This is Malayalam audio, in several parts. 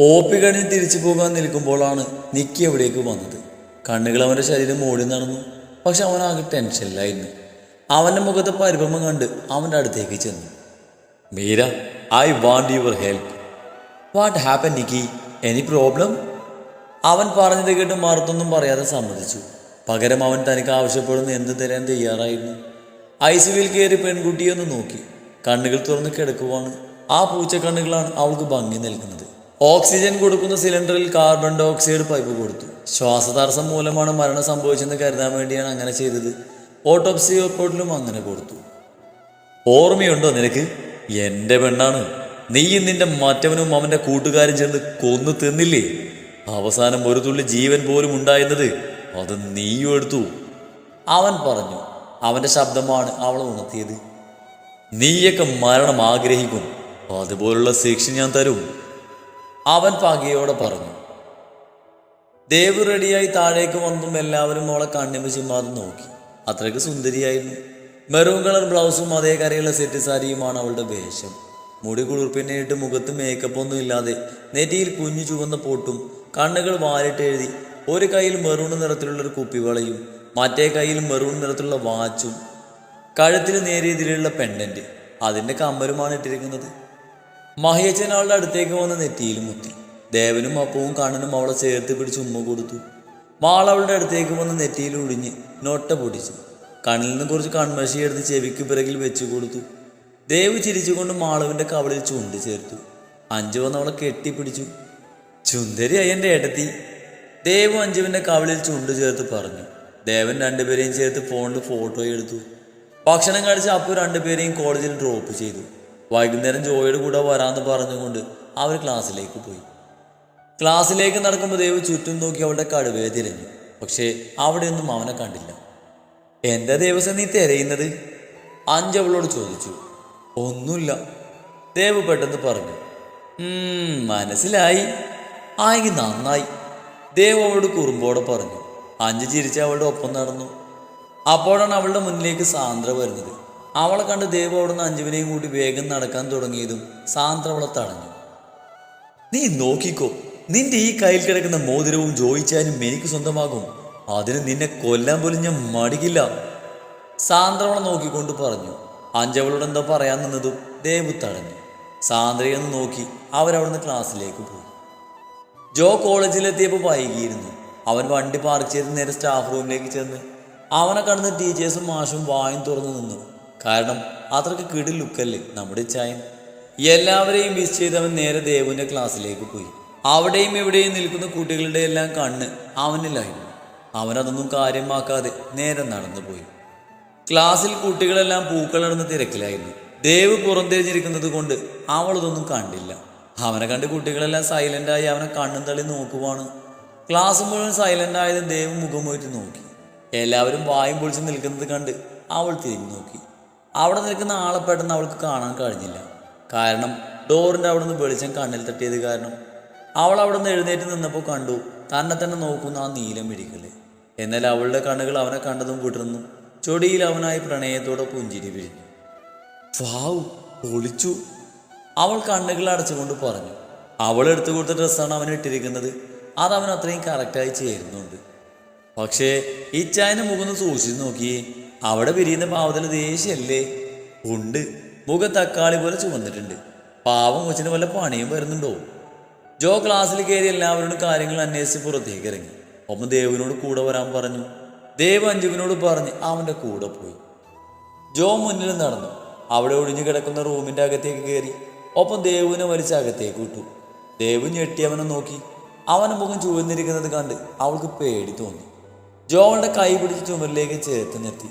ഓപ്പി കഴിഞ്ഞ് തിരിച്ചു പോകാൻ നിൽക്കുമ്പോഴാണ് നിക്കി എവിടേക്ക് വന്നത്. കണ്ണുകൾ അവന്റെ ശരീരം ഓടി നടന്നു. പക്ഷെ അവനാകെ ടെൻഷനിലായിരുന്നു. അവന്റെ മുഖത്തെ പരിഭ്രമം കണ്ട് അവന്റെ അടുത്തേക്ക് ചെന്നു. Meera I want your help. What happen Nikki? Any problem? അവൻ പറഞ്ഞത് കേട്ട് മറുത്തൊന്നും പറയാതെ സമ്മതിച്ചു. പകരം അവൻ തനിക്ക് ആവശ്യപ്പെടുന്ന എന്ത് തരാൻ തയ്യാറായിരുന്നു. ഐസിവിൽ കയറി പെൺകുട്ടിയെ ഒന്ന് നോക്കി. കണ്ണുകൾ തുറന്ന് കിടക്കുവാണ്. ആ പൂച്ച കണ്ണുകളാണ് അവൾക്ക് ഭംഗി നൽകുന്നത്. ഓക്സിജൻ കൊടുക്കുന്ന സിലിണ്ടറിൽ കാർബൺ ഡൈ ഓക്സൈഡ് പൈപ്പ് കൊടുത്തു. ശ്വാസതടസ്സം മൂലമാണ് മരണം സംഭവിച്ചെന്ന് കരുതാൻ വേണ്ടിയാണ് അങ്ങനെ ചെയ്തത്. ഓട്ടോപ്സി റിപ്പോർട്ടിലും അങ്ങനെ കൊടുത്തു. ഓർമ്മയുണ്ടോ നിനക്ക്? എന്റെ പെണ്ണാണ്. നീയും നിന്റെ മറ്റവനും അവന്റെ കൂട്ടുകാരും ചേർന്ന് കൊന്നു തിന്നില്ലേ? അവസാനം ഒരു തുള്ളി ജീവൻ പോലും ഉണ്ടായിരുന്നത് അത് നീയും എടുത്തു. അവൻ പറഞ്ഞു അവന്റെ ശബ്ദമാണ് അവളെ ഉണർത്തിയത്. നീയൊക്കെ മരണം ആഗ്രഹിക്കും. അതുപോലുള്ള ശിക്ഷ ഞാൻ തരും. അവൻ പകയോടെ പറഞ്ഞു ദേവ് റെഡിയായി താഴേക്ക് വന്നും എല്ലാവരും അവളെ കണ്ണിമ ചിമ്മാതെ നോക്കി. അത്രയ്ക്ക് സുന്ദരിയായിരുന്നു. മെറൂൺ കളർ ബ്ലൗസും അതേ കരയുള്ള സെറ്റ് സാരിയുമാണ് അവളുടെ വേഷം. മുടി കുളിർപ്പിനായിട്ട് മുഖത്ത് മേക്കപ്പ് ഒന്നും ഇല്ലാതെ നെറ്റിയിൽ കുഞ്ഞു ചുവന്ന പൊട്ടും കണ്ണുകൾ വാലിട്ട് എഴുതി ഒരു കയ്യിൽ മെറൂൺ നിറത്തിലുള്ള ഒരു കുപ്പിവളയും മറ്റേ കയ്യിൽ മെറൂൺ നിറത്തിലുള്ള വാച്ചും കഴുത്തിന് നേരിയതിലുള്ള പെൻഡന്റ് കമ്പലുമാണ് കമ്മലുമാണ് ഇട്ടിരിക്കുന്നത്. മഹിയച്ചൻ അവളുടെ അടുത്തേക്ക് വന്ന് നെറ്റിയിൽ മുത്തി. ദേവനും അപ്പവും കണ്ണനും അവളെ ചേർത്ത് പിടിച്ച് ഉമ്മ കൊടുത്തു. മാൾ അവളുടെ അടുത്തേക്ക് വന്ന് നെറ്റിയിൽ ഒടിഞ്ഞ് നൊട്ട പൊടിച്ചു. കണ്ണിൽ നിന്ന് കുറച്ച് കൺമശി എടുത്ത് ചെവിക്ക് പിറകിൽ വെച്ചു കൊടുത്തു. ദേവ് ചിരിച്ചുകൊണ്ട് മാളവിന്റെ കവളിൽ ചുണ്ട് ചേർത്തു. അഞ്ചു വന്ന് അവളെ കെട്ടിപ്പിടിച്ചു. ചുന്ദരിയായി എന്റെ ഏട്ടത്തി. ദേവ് അഞ്ജുവിന്റെ കവളിൽ ചുണ്ട് ചേർത്ത് പറഞ്ഞു. ദേവൻ രണ്ടുപേരെയും ചേർത്ത് ഫോണിൽ ഫോട്ടോ എടുത്തു. ഭക്ഷണം കഴിച്ച് അപ്പു രണ്ടുപേരെയും കോളേജിൽ ഡ്രോപ്പ് ചെയ്തു. വൈകുന്നേരം ജോയുടെ കൂടെ വരാമെന്ന് പറഞ്ഞുകൊണ്ട് അവർ ക്ലാസ്സിലേക്ക് പോയി. ക്ലാസ്സിലേക്ക് നടക്കുമ്പോൾ ദേവ് ചുറ്റും നോക്കി അവളുടെ കടുവയെ തിരഞ്ഞു. പക്ഷേ അവിടെയൊന്നും അവനെ കണ്ടില്ല. എന്താ ദേവസ്വം നീ തിരയുന്നത്? അഞ്ചവളോട് ചോദിച്ചു. ഒന്നുമില്ല. ദേവ് പെട്ടെന്ന് പറഞ്ഞു. "ഉം, മനസ്സിലായി. ആയെങ്കിൽ നന്നായി. ദേവ് അവളോട് കുറുമ്പോടെ പറഞ്ഞു. അഞ്ച് ചിരിച്ച് അവളുടെ ഒപ്പം നടന്നു. അപ്പോഴാണ് അവളുടെ മുന്നിലേക്ക് സാന്ദ്ര വരുന്നത്. അവളെ കണ്ട് ദേവ് അവിടുന്ന് അഞ്ജുവിനെയും കൂടി വേഗം നടക്കാൻ തുടങ്ങിയതും സാന്ദ്ര അവളെ തടഞ്ഞു നീ നോക്കിക്കോ നിന്റെ ഈ കയ്യിൽ കിടക്കുന്ന മോതിരവും ജോയിച്ചാനും എനിക്ക് സ്വന്തമാകും. അതിന് നിന്നെ കൊല്ലാൻ പോലും ഞാൻ മടിക്കില്ല. സാന്ദ്രവളെ നോക്കിക്കൊണ്ട് പറഞ്ഞു. അഞ്ചവളോട് എന്തോ പറയാൻ നിന്നതും ദേവ് തടഞ്ഞു സാന്ദ്രയെന്ന് നോക്കി അവരവിടുന്ന് ക്ലാസ്സിലേക്ക് പോയി. ജോ കോളേജിലെത്തിയപ്പോൾ വൈകിയിരുന്നു. അവൻ വണ്ടി പാർക്ക് ചെയ്ത് നേരെ സ്റ്റാഫ് റൂമിലേക്ക് ചെന്ന് അവനെ കടന്ന് ടീച്ചേഴ്സും മാഷും വായും തുറന്നു നിന്നു. കാരണം അത്രയ്ക്ക് കിടി ലുക്കല്ലേ നമ്മുടെ ചായം എല്ലാവരെയും മിസ് ചെയ്തവൻ നേരെ ദേവുവിന്റെ ക്ലാസ്സിലേക്ക് പോയി. അവിടെയും എവിടെയും നിൽക്കുന്ന കുട്ടികളുടെ എല്ലാം കണ്ണ് അവനിലായിരുന്നു. അവനതൊന്നും കാര്യമാക്കാതെ നേരെ നടന്നു പോയി. ക്ലാസ്സിൽ കുട്ടികളെല്ലാം പൂക്കളടന്ന് തിരക്കിലായിരുന്നു. ദേവ് പുറംതിരിഞ്ഞിരിക്കുന്നത് കൊണ്ട് അവളതൊന്നും കണ്ടില്ല. അവനെ കണ്ട് കുട്ടികളെല്ലാം സൈലന്റായി അവനെ കണ്ണും തള്ളി നോക്കുവാണ്. ക്ലാസ് മുഴുവൻ സൈലന്റ് ആയത് ദേവ് മുഖം പോയിട്ട് നോക്കി. എല്ലാവരും വായും പൊളിച്ച് നിൽക്കുന്നത് കണ്ട് അവൾ തിരിഞ്ഞു നോക്കി. അവിടെ നിൽക്കുന്ന ആളെ പെട്ടെന്ന് അവൾക്ക് കാണാൻ കഴിഞ്ഞില്ല. കാരണം ഡോറിന്റെ അവിടെ നിന്ന് വെളിച്ചം കണ്ണിൽ തട്ടിയത് കാരണം അവൾ അവിടെ നിന്ന് എഴുന്നേറ്റ് നിന്നപ്പോൾ കണ്ടു തന്നെ തന്നെ നോക്കുന്ന ആ നീലം മിഴികളെ എന്നാൽ അവളുടെ കണ്ണുകൾ അവനെ കണ്ടതും വിടർന്നു. ചൊടിയിൽ അവനായി പ്രണയത്തോടെ പുഞ്ചിരി വിഴിഞ്ഞു വാവ് പൊളിച്ചു. അവൾ കണ്ണുകൾ അടച്ചുകൊണ്ട് പറഞ്ഞു അവൾ എടുത്തു കൊടുത്ത ഡ്രസ്സാണ് അവൻ ഇട്ടിരിക്കുന്നത്. അത് അവൻ അത്രയും കറക്റ്റായി ചേരുന്നുണ്ട്. പക്ഷേ ഈ ചായന മുഖം സൂക്ഷിച്ച് സൂക്ഷിച്ചു നോക്കിയേ. അവിടെ വിരിയുന്ന പാവത്തിന് ദേഷ്യല്ലേ ഉണ്ട്. മുഖ തക്കാളി പോലെ ചുമന്നിട്ടുണ്ട്. പാവം കൊച്ചിന് വല്ല പണിയും വരുന്നുണ്ടോ? ജോ ക്ലാസ്സിൽ കയറി എല്ലാവരോടും കാര്യങ്ങൾ അന്വേഷിച്ച് പുറത്തേക്ക് ഇറങ്ങി. ഒപ്പം ദേവിനോട് കൂടെ വരാൻ പറഞ്ഞു. ദേവ് അഞ്ജുവിനോട് പറഞ്ഞ് അവന്റെ കൂടെ പോയി. ജോ മുന്നിൽ നടന്നു. അവിടെ ഒഴിഞ്ഞു കിടക്കുന്ന റൂമിന്റെ അകത്തേക്ക് കയറി. ഒപ്പം ദേവുവിനെ വലിച്ച് അകത്തേക്ക് വിട്ടു ദേവ് ഞെട്ടി അവനെ നോക്കി. അവന്റെ മുഖം ചുവന്നിരിക്കുന്നത് കണ്ട് അവൾക്ക് പേടി തോന്നി. ജോ അവളുടെ കൈ പിടിച്ച് ചുമരിലേക്ക് ചേർത്ത് നിർത്തി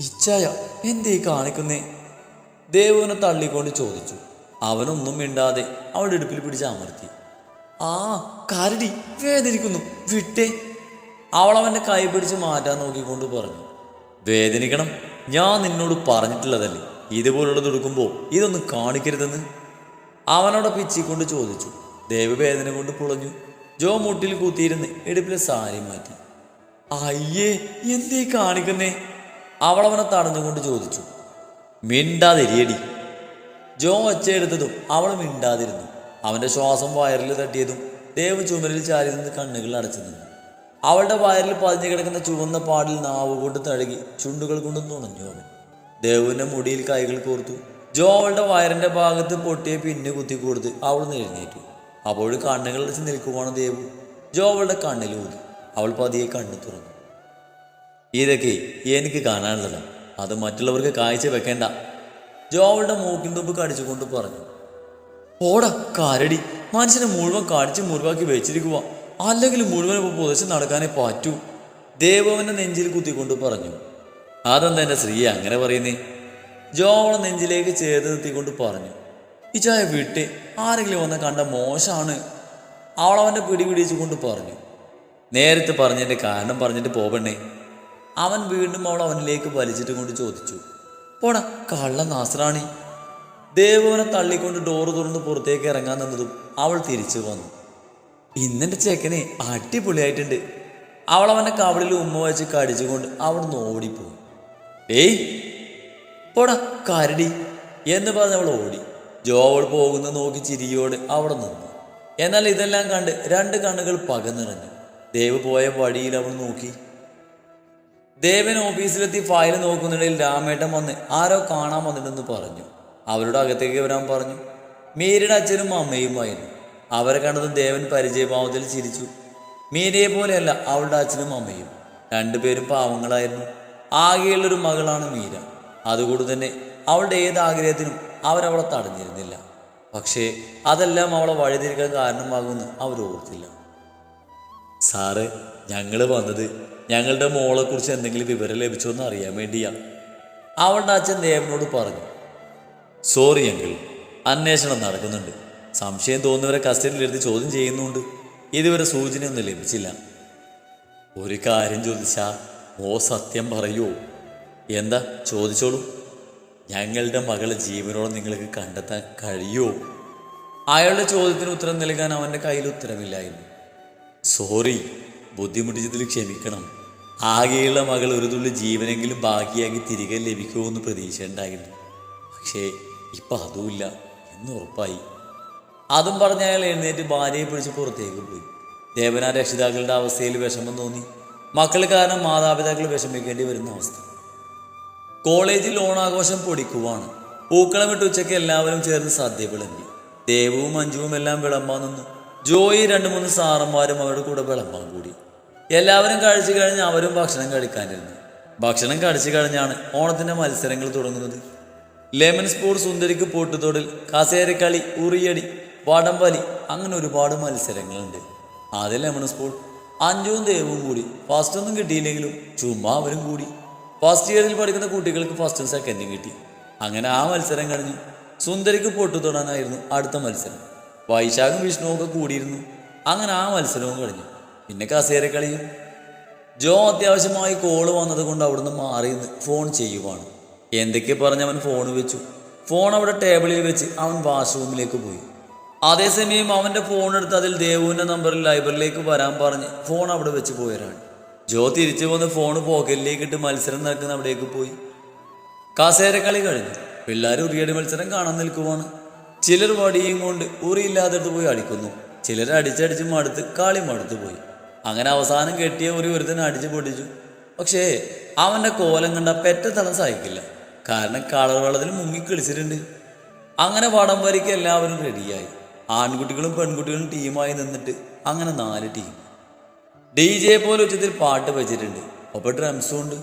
ഇച്ചായ എന്തേ കാണിക്കുന്നേ? ദേവുവിനെ തള്ളിക്കൊണ്ട് ചോദിച്ചു. അവനൊന്നും മിണ്ടാതെ അവളുടെ ഇടുപ്പിൽ പിടിച്ച് അമർത്തി. ആ കരടി വേദനിക്കുന്നു. വിട്ടേ. അവൾ കൈ പിടിച്ച് മാറ്റാൻ നോക്കിക്കൊണ്ട് പറഞ്ഞു. വേദനിക്കണം. ഞാൻ നിന്നോട് പറഞ്ഞിട്ടുള്ളതല്ലേ? ഇതുപോലുള്ളത് എടുക്കുമ്പോൾ ഇതൊന്നും കാണിക്കരുതെന്ന്? അവനോട് പിച്ചിക്കൊണ്ട് ചോദിച്ചു. ദേവവേദന കൊണ്ട് പുളഞ്ഞു. ജോ മുട്ടിൽ കൂത്തിയിരുന്ന് ഇടുപ്പിലെ സാരി മാറ്റി. അയ്യേ എന്തേ കാണിക്കുന്നേ? അവൾ അവനെ തടഞ്ഞുകൊണ്ട് ചോദിച്ചു മിണ്ടാതിരിയടി. ജോ ഒച്ചയെടുത്തതും അവൾ മിണ്ടാതിരുന്നു. അവന്റെ ശ്വാസം വയറിൽ തട്ടിയതും ദേവ് ചുമരിൽ ചാരി നിന്ന് കണ്ണുകൾ അടച്ചു നിന്നു. അവളുടെ വയറിൽ പതിഞ്ഞു കിടക്കുന്ന ചുവന്ന പാടിൽ നാവ് കൊണ്ട് തഴുകി ചുണ്ടുകൾ കൊണ്ട് നുണഞ്ഞു അവൻ. ദേവുവിന്റെ മുടിയിൽ കൈകൾ കോർത്തു. ജോ അവളുടെ വയറിന്റെ ഭാഗത്ത് പൊട്ടിയ പിന്നെ കുത്തി കൊടുത്ത് അവൾ എഴുന്നേറ്റു അപ്പോഴും കണ്ണുകൾ അടച്ച് നിൽക്കുവാണ് ദേവു. ജോ അവളുടെ കണ്ണിൽ ഊതി. അവൾ പതിയെ കണ്ണു തുറന്നു. ഇതൊക്കെ എനിക്ക് കാണാനുള്ളത്. അത് മറ്റുള്ളവർക്ക് കാഴ്ച വെക്കേണ്ട. ജോ അവളുടെ മൂക്കിൻ തുമ്പ് കടിച്ചുകൊണ്ട് പറഞ്ഞു. ഓടാ കാരടി. മനുഷ്യനെ മുഴുവൻ കടിച്ച് മുറിവാക്കി വെച്ചിരിക്കുക അല്ലെങ്കിൽ മുഴുവൻ ഇപ്പോൾ പുതച്ച് നടക്കാനേ പറ്റൂ. ദേവവന്റെ നെഞ്ചിൽ കുത്തിക്കൊണ്ട് പറഞ്ഞു. അതെന്താ എന്റെ സ്ത്രീ അങ്ങനെ പറയുന്നേ? ജോ അവളെ നെഞ്ചിലേക്ക് ചേർത്ത് നിർത്തിക്കൊണ്ട് പറഞ്ഞു. ഈ വിട്ട് ആരെങ്കിലും വന്ന് കണ്ട മോശമാണ് അവളവന്റെ പിടി പിടിച്ചുകൊണ്ട് പറഞ്ഞു. നേരത്തെ പറഞ്ഞതിന്റെ കാരണം പറഞ്ഞിട്ട് പോവണ്ണേ അവൻ വീണ്ടും അവൾ അവനിലേക്ക് വലിച്ചിട്ട് കൊണ്ട് ചോദിച്ചു പോടാ കള്ള നാസറാണി. ദേവവനെ തള്ളിക്കൊണ്ട് ഡോറ് തുറന്ന് പുറത്തേക്ക് ഇറങ്ങാൻ നിന്നതും അവൾ തിരിച്ചു വന്നു. ഇന്നെന്റെ ചെക്കനെ അടിപൊളിയായിട്ടുണ്ട്. അവൾ അവന്റെ കവളിൽ ഉമ്മ വെച്ച് കടിച്ചുകൊണ്ട് അവിടുന്ന് ഓടിപ്പോയി. ഏയ് പോടാ കരടി എന്ന് പറഞ്ഞ് അവൾ ഓടി. ജോവൾ പോകുന്ന നോക്കി ചിരിയോട് അവിടെ നിന്നു. എന്നാൽ ഇതെല്ലാം കണ്ട് രണ്ട് കണ്ണുകൾ പകന്നിറങ്ങി ദേവ് പോയ വഴിയിൽ അവൾ നോക്കി. ദേവൻ ഓഫീസിലെത്തി ഫയൽ നോക്കുന്നിടയിൽ രാമേട്ടൻ വന്ന് ആരോ കാണാൻ വന്നിട്ടെന്ന് പറഞ്ഞു. അവരുടെ അകത്തേക്ക് വരാൻ പറഞ്ഞു. മീരയുടെ അച്ഛനും അമ്മയുമായിരുന്നു. അവരെ കണ്ടത് ദേവൻ പരിചയഭാവത്തിൽ ചിരിച്ചു. മീരയെ പോലെയല്ല അവളുടെ അച്ഛനും അമ്മയും. രണ്ടുപേരും പാവങ്ങളായിരുന്നു. ആകെയുള്ളൊരു മകളാണ് മീര. അതുകൊണ്ട് തന്നെ അവളുടെ ഏത് ആഗ്രഹത്തിനും അവരവളെ തടഞ്ഞിരുന്നില്ല. പക്ഷേ അതെല്ലാം അവളെ വഴിതിരിക്കാൻ കാരണമാകുമെന്ന് അവർ ഓർത്തില്ല. സാറ് ഞങ്ങൾ വന്നത് ഞങ്ങളുടെ മോളെക്കുറിച്ച് എന്തെങ്കിലും വിവരം ലഭിച്ചോ എന്ന് അറിയാൻ വേണ്ടിയാണ് അവളുടെ അച്ഛൻ ദേവനോട് പറഞ്ഞു സോറി എങ്കിൽ അന്വേഷണം നടക്കുന്നുണ്ട്. സംശയം തോന്നുന്നവരെ കസ്റ്റഡിയിലെടുത്ത് ചോദ്യം ചെയ്യുന്നുണ്ട്. ഇതുവരെ സൂചനയൊന്നും ലഭിച്ചില്ല. ഒരു കാര്യം ചോദിച്ചാ ഓ സത്യം പറയൂ? എന്താ? ചോദിച്ചോളൂ. ഞങ്ങളുടെ മകളെ ജീവനോടെ നിങ്ങൾക്ക് കണ്ടെത്താൻ കഴിയുമോ അയാളുടെ ചോദ്യത്തിന് ഉത്തരം നൽകാൻ അവന്റെ കയ്യിൽ ഉത്തരമില്ലായിരുന്നു. സോറി ബുദ്ധിമുട്ടിച്ചതിൽ ക്ഷമിക്കണം. ആകെയുള്ള മകൾ ഒരു തുള്ളി ജീവനെങ്കിലും ബാക്കിയാക്കി തിരികെ ലഭിക്കുമെന്ന് പ്രതീക്ഷ ഉണ്ടായിരുന്നു പക്ഷേ ഇപ്പം അതുമില്ല. എന്ന് ഉറപ്പായി. അതും പറഞ്ഞ് അയാൾ എഴുന്നേറ്റ് ഭാര്യയെ പിടിച്ച് പുറത്തേക്ക് പോയി. ദേവന രക്ഷിതാക്കളുടെ അവസ്ഥയിൽ വിഷമം തോന്നി. മക്കൾ കാരണം മാതാപിതാക്കൾ വിഷമിക്കേണ്ടി വരുന്ന അവസ്ഥ. കോളേജിൽ ഓണാഘോഷം പൊടിക്കുവാണ്. പൂക്കളമിട്ട് ഉച്ചയ്ക്ക് എല്ലാവരും ചേർന്ന് സദ്യ വിളമ്പി. ദേവവും മഞ്ജുവും എല്ലാം വിളമ്പാൻ നിന്നു. ജോയി രണ്ട് മൂന്ന് സാറന്മാരും അവരുടെ കൂടെ വിളമ്പാൻ കൂടി. എല്ലാവരും കഴിച്ചു കഴിഞ്ഞ് അവരും ഭക്ഷണം കഴിക്കാനിരുന്നു. ഭക്ഷണം കഴിച്ചു കഴിഞ്ഞാണ് ഓണത്തിന്റെ മത്സരങ്ങൾ തുടങ്ങുന്നത്. ലെമൺ സ്പൂൺ സുന്ദരിക്ക് പൂട്ടുതൊടിൽ കസേരക്കളി ഉറിയടി വടംവലി അങ്ങനെ ഒരുപാട് മത്സരങ്ങളുണ്ട്. ആദ്യം ലെമൺ സ്പൂൺ അഞ്ചും ദേവും കൂടി. ഫസ്റ്റ് ഒന്നും കിട്ടിയില്ലെങ്കിലും ചുമ്മാ അവരും കൂടി. ഫസ്റ്റ് ഇയറിൽ പഠിക്കുന്ന കുട്ടികൾക്ക് ഫസ്റ്റും സെക്കൻഡും കിട്ടി. അങ്ങനെ ആ മത്സരം കഴിഞ്ഞു സുന്ദരിക്ക് പൊട്ടുതൊടാനായിരുന്നു അടുത്ത മത്സരം. വൈശാഖും വിഷ്ണുവും ഒക്കെ കൂടിയിരുന്നു. അങ്ങനെ ആ മത്സരവും കഴിഞ്ഞു. പിന്നെ കസേര കളിയും. ജോ അത്യാവശ്യമായി കോൾ വന്നത് കൊണ്ട് അവിടുന്ന് മാറി ഫോൺ ചെയ്യുവാണ്. എന്തൊക്കെ പറഞ്ഞ് അവൻ ഫോൺ വെച്ചു. ഫോൺ അവിടെ ടേബിളിൽ വെച്ച് അവൻ വാഷ്റൂമിലേക്ക് പോയി. അതേസമയം അവന്റെ ഫോൺ എടുത്ത് അതിൽ ദേവുവിന്റെ നമ്പറിൽ ലൈബ്രറിയിലേക്ക് വരാൻ പറഞ്ഞ് ഫോൺ അവിടെ വെച്ച് പോയരാണ് ജോ തിരിച്ചു വന്ന് ഫോൺ പോക്കറ്റിലേക്ക് ഇട്ട് മത്സരം നടക്കുന്ന അവിടേക്ക് പോയി. കസേരക്കളി കഴിഞ്ഞു. പിള്ളേർ ഉറിയടി മത്സരം കാണാൻ നിൽക്കുവാണ്. ചിലർ വടിയും കൊണ്ട് ഉറിയില്ലാതെടുത്ത് പോയി അടിക്കുന്നു ചിലർ അടിച്ചടിച്ച് മടുത്ത് കളി മടുത്ത് പോയി. അങ്ങനെ അവസാനം കെട്ടിയ ഒരു ഒരുത്തനെ അടിച്ചു പൊടിച്ചു പക്ഷേ അവന്റെ കോലം കണ്ട പെറ്റ തളം സഹിക്കില്ല. കാരണം കളർ വെള്ളത്തിൽ മുങ്ങി കളിച്ചിട്ടുണ്ട്. അങ്ങനെ വടം വരയ്ക്ക് എല്ലാവരും റെഡിയായി ആൺകുട്ടികളും പെൺകുട്ടികളും ടീമായി നിന്നിട്ട് അങ്ങനെ നാല് ടീം ഡി ജെ പോലെ ഉച്ചത്തിൽ പാട്ട് വെച്ചിട്ടുണ്ട്. ഒപ്പം ഡ്രംസും ഉണ്ട്.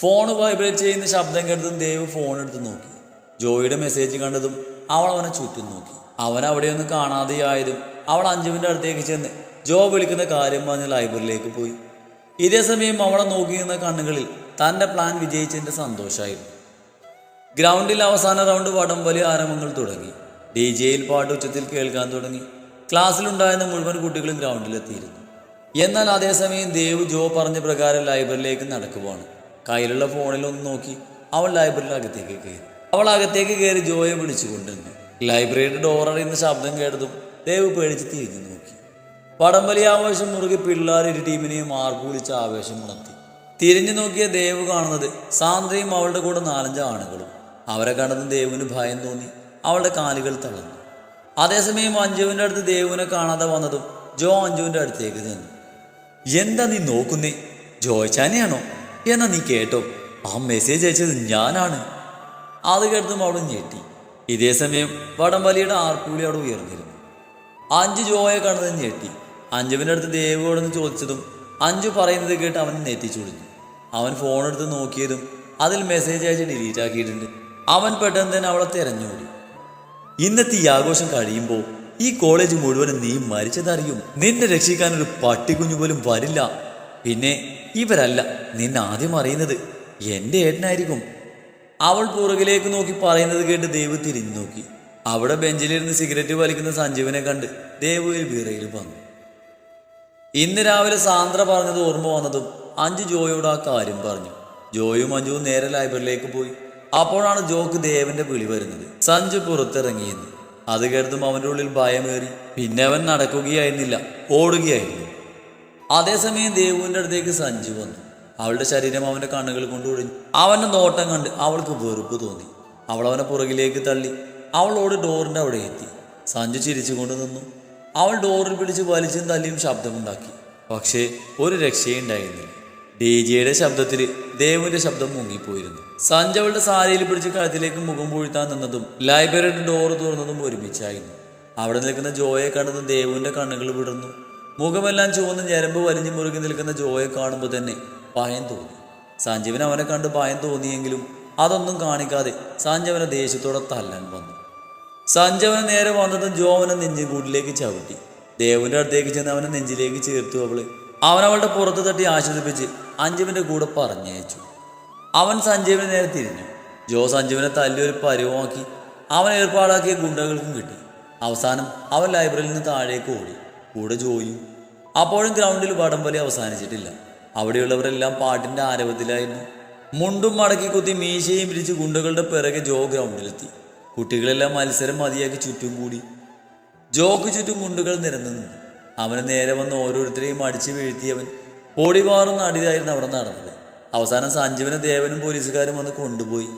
ഫോൺ വൈബ്രേറ്റ് ചെയ്യുന്ന ശബ്ദം കേട്ടതും ദേവ് ഫോൺ എടുത്ത് നോക്കി. ജോയിയുടെ മെസ്സേജ് കണ്ടതും അവൾ അവനെ ചുറ്റും നോക്കി. അവൻ അവിടെയൊന്നും കാണാതെയായതും അവൾ അഞ്ജുവിന്റെ അടുത്തേക്ക് ചെന്ന് ജോ വിളിക്കുന്ന കാര്യം പറഞ്ഞ് ലൈബ്രറിയിലേക്ക് പോയി. ഇതേ സമയം അവളെ നോക്കി നിന്ന കണ്ണുകളിൽ തന്റെ പ്ലാൻ വിജയിച്ചതിന്റെ സന്തോഷമായിരുന്നു. ഗ്രൗണ്ടിൽ അവസാന റൗണ്ട് വടംവലി ആരംഭങ്ങൾ തുടങ്ങി. ഡി ജെയിൽ പാട്ട് ഉച്ചത്തിൽ കേൾക്കാൻ തുടങ്ങി. ക്ലാസ്സിലുണ്ടായിരുന്ന മുഴുവൻ കുട്ടികളും ഗ്രൗണ്ടിലെത്തിയിരുന്നു. എന്നാൽ അതേസമയം ദേവ് ജോ പറഞ്ഞ പ്രകാരം ലൈബ്രറിയിലേക്ക് നടക്കുവാണ്. കയ്യിലുള്ള ഫോണിൽ ഒന്ന് നോക്കി അവൾ ലൈബ്രറിയിൽ അകത്തേക്ക് കയറി. അവൾ അകത്തേക്ക് കയറി ജോയെ വിളിച്ചുകൊണ്ടിരുന്നു. ലൈബ്രറിയുടെ ഡോർ അറിയുന്ന ശബ്ദം കേട്ടതും ദേവ് പേടിച്ച് തിരിഞ്ഞു നോക്കി. വടംവലി ആവേശം മുറുകെ പിള്ളേർ ഇരു ടീമിനെയും മാർപ്പ് ആവേശം ഉണർത്തി. തിരിഞ്ഞു നോക്കിയ ദേവ് കാണുന്നത് സാന്ദ്രയും അവളുടെ കൂടെ നാലഞ്ച് ആണുകളും അവരെ കണ്ടതും ദേവിന് ഭയം തോന്നി. അവളുടെ കാലുകൾ തളർന്നു. അതേസമയം അഞ്ജുവിന്റെ അടുത്ത് ദേവുവിനെ കാണാതെ വന്നതും ജോ അഞ്ജുവിന്റെ അടുത്തേക്ക് ചെന്നു. എന്താ നീ നോക്കുന്നേ? ജോയ്ച്ചാനെയാണോ എന്നാ നീ കേട്ടോ. ആ മെസ്സേജ് അയച്ചത് ഞാനാണ്. അത് കേട്ടതും അവിടെ ഞെട്ടി. ഇതേസമയം വടംവലിയുടെ ആർപ്പുവിളി അവിടെ ഉയർന്നിരുന്നു. അഞ്ച് ജോയെ കണ്ടതും ഞെട്ടി. അഞ്ജുവിന്റെ അടുത്ത് ദേവിയോടൊന്ന് ചോദിച്ചതും അഞ്ജു പറയുന്നത് കേട്ട് അവൻ നെറ്റിച്ചു കൊടുത്തു അവൻ ഫോണെടുത്ത് നോക്കിയതും അതിൽ മെസ്സേജ് അയച്ച് ഡിലീറ്റ് ആക്കിയിട്ടുണ്ട്. അവൻ പെട്ടെന്ന് തന്നെ അവളെ തെരഞ്ഞോടി. ഇന്നത്തെ ഈ ആഘോഷം കഴിയുമ്പോൾ ഈ കോളേജ് മുഴുവനും നീ മരിച്ചതറിയും. നിന്നെ രക്ഷിക്കാൻ ഒരു പട്ടിക്കുഞ്ഞു പോലും വരില്ല. പിന്നെ ഇവരല്ല നിന്നെ ആദ്യം അറിയുന്നത്. എന്റെ ഏട്ടനായിരിക്കും. അവൾ പുറകിലേക്ക് നോക്കി പറയുന്നത് കേട്ട് ദേവ് തിരിഞ്ഞു നോക്കി അവിടെ ബെഞ്ചിലിരുന്ന് സിഗരറ്റ് വലിക്കുന്ന സഞ്ജീവനെ കണ്ട് ദേവ് ഒരു വിറയിൽ വന്നു. ഇന്ന് രാവിലെ സാന്ദ്ര പറഞ്ഞത് ഓർമ്മ വന്നതും അഞ്ചു ജോയോട് ആ കാര്യം പറഞ്ഞു. ജോയും അഞ്ജുവും നേരെ ലൈബ്രറിയിലേക്ക് പോയി. അപ്പോഴാണ് ജോക്ക് ദേവന്റെ വിളി വരുന്നത്. സഞ്ജു പുറത്തിറങ്ങിയെന്ന് അത് കേട്ടതും അവന്റെ ഉള്ളിൽ ഭയമേറി. പിന്നെ അവൻ നടക്കുകയായിരുന്നില്ല. ഓടുകയായിരുന്നു. അതേസമയം ദേവുവിന്റെ അടുത്തേക്ക് സഞ്ജു വന്നു. അവളുടെ ശരീരം അവന്റെ കണ്ണുകൾ കൊണ്ട് ഒഴിഞ്ഞു അവന്റെ നോട്ടം കണ്ട് അവൾക്ക് വെറുപ്പ് തോന്നി. അവൾ അവനെ പുറകിലേക്ക് തള്ളി. അവളോട് ഡോറിന്റെ അവിടെ എത്തി. സഞ്ജു ചിരിച്ചുകൊണ്ട് നിന്നു. അവൾ ഡോറിൽ പിടിച്ച് വലിച്ചും തല്ലിയും ശബ്ദമുണ്ടാക്കി. പക്ഷേ ഒരു രക്ഷയുണ്ടായിരുന്നില്ല ഡി ശബ്ദത്തിൽ ദേവുവിന്റെ ശബ്ദം മുങ്ങിപ്പോയിരുന്നു. സഞ്ജവളുടെ സാരിയിൽ പിടിച്ച് കഴുത്തിലേക്ക് മുഖം പൂഴ്ത്താൻ നിന്നതും ലൈബ്രറിയുടെ ഡോറ് തുറന്നതും ഒരുമിച്ചായിരുന്നു. അവിടെ നിൽക്കുന്ന ജോയെ കണ്ടതും ദേവുവിന്റെ കണ്ണുകൾ വിടർന്നു. മുഖമെല്ലാം ചുവന്ന് ഞരമ്പ് വലിഞ്ഞു മുറുകി നിൽക്കുന്ന ജോയെ കാണുമ്പോൾ തന്നെ ഭയം തോന്നി. സഞ്ജീവൻ അവനെ കണ്ട് ഭയം തോന്നിയെങ്കിലും അതൊന്നും കാണിക്കാതെ സഞ്ജീവനെ ദേഷ്യത്തോടെ തല്ലാൻ വന്നു. സഞ്ജവൻ നേരെ വന്നതും ജോ അവനെ നെഞ്ചിൻകൂട്ടിലേക്ക് ചവിട്ടി. ദേവന്റെ അടുത്തേക്ക് ചെന്ന് അവനെ നെഞ്ചിലേക്ക് ചേർത്തു അവൾ. അവൻ അവളുടെ പുറത്ത് തട്ടി ആശ്വസിപ്പിച്ച് അഞ്ജുവിന്റെ കൂടെ പറഞ്ഞയച്ചു. അവൻ സഞ്ജീവിനെ നേരെ തിരിഞ്ഞു. ജോ സഞ്ജീവിനെ തല്ലി ഒരു പരുവമാക്കി അവൻ ഏർപ്പാടാക്കിയ ഗുണ്ടകൾക്കും കിട്ടി. അവസാനം അവൻ ലൈബ്രറിയിൽ നിന്ന് താഴേക്ക് ഓടി. കൂടെ ജോയും അപ്പോഴും ഗ്രൗണ്ടിൽ വടംവലി അവസാനിച്ചിട്ടില്ല. അവിടെയുള്ളവരെല്ലാം പാട്ടിന്റെ ആരവത്തിലായിരുന്നു. മുണ്ടും മടക്കി കുത്തി മീശയും പിരിച്ച് ഗുണ്ടകളുടെ പിറകെ ജോ ഗ്രൗണ്ടിലെത്തി. കുട്ടികളെല്ലാം മത്സരം മതിയാക്കി ചുറ്റും കൂടി. ജോക്ക് ചുറ്റും മുണ്ടുകൾ നിരന്നു നിന്നു അവന് നേരെ വന്ന് ഓരോരുത്തരെയും അടിച്ചു വീഴ്ത്തിയവൻ ഓടിമാറുന്ന അടിയായിരുന്നു അവിടെ നടന്നത്. അവസാനം സഞ്ജീവനെ ദേവനും പോലീസുകാരും വന്ന് കൊണ്ടുപോയി.